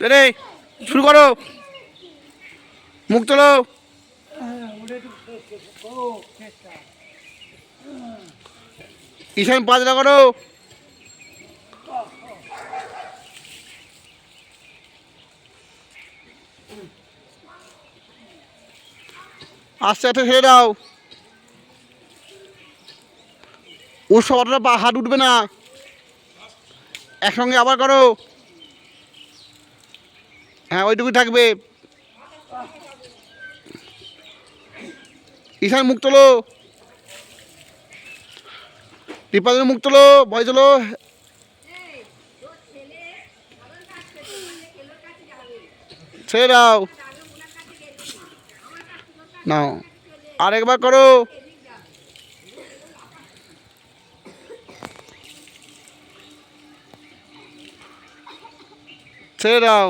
রে শুরু করো। মুখ তোলো। ঈশান পাঁচটা করো। আস্তে আস্তে ছেড়ে দাও। ওর পা হাত উঠবে না। একসঙ্গে আবার করো। হ্যাঁ ওইটুকুই থাকবে। ঈশান, মুখ তোলো। রিপালের মুখ তোলো ভয় তোলো। ছেড়ে দাও। নাও। আরেকবার করো। ছেড়ে দাও।